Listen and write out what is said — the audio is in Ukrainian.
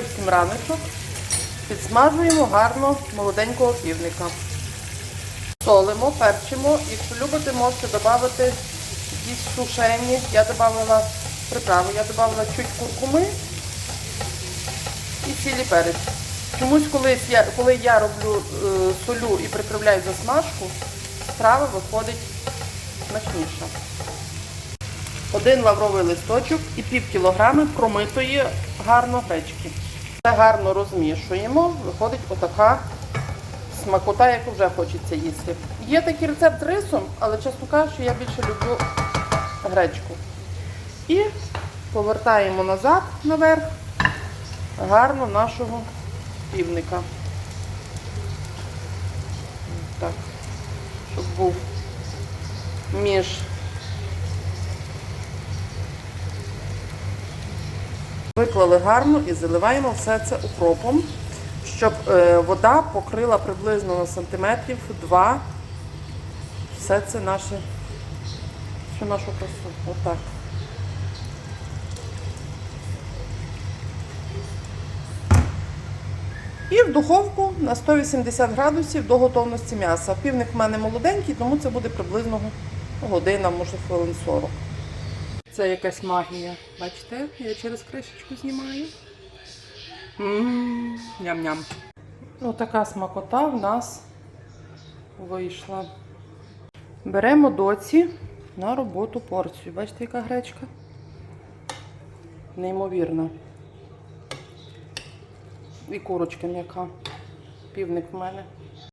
всім раночок. Підсмажуємо гарно молоденького півника. Солимо, перчимо. Якщо любите, можете додати якісь сушені. Я додавала приправи, я додавала чуть куркуми і цілі перець. Чомусь колись я, коли я роблю е, солю і приправляю засмажку, страва виходить смачніша. Один лавровий листочок і пів кілограми промитої гарно гречки. Це гарно розмішуємо, виходить отака смакота, яку вже хочеться їсти. Є такий рецепт рисом, але чесно кажучи, я більше люблю гречку. І повертаємо назад наверх гарно нашого півника. Так, щоб був між Виклали гарно і заливаємо все це укропом, щоб е, вода покрила приблизно на сантиметрів 2 все це наше, всю нашу красу. Отак. І в духовку на 180 градусів до готовності м'яса. Півник в мене молоденький, тому це буде приблизно година, може хвилин 40. Це якась магія. Бачите, я через кришечку знімаю. Ням-ням. Ну, така смакота в нас вийшла. Беремо доці на роботу порцію. Бачите, яка гречка? Неймовірна. І курочка м'яка. Півник в мене.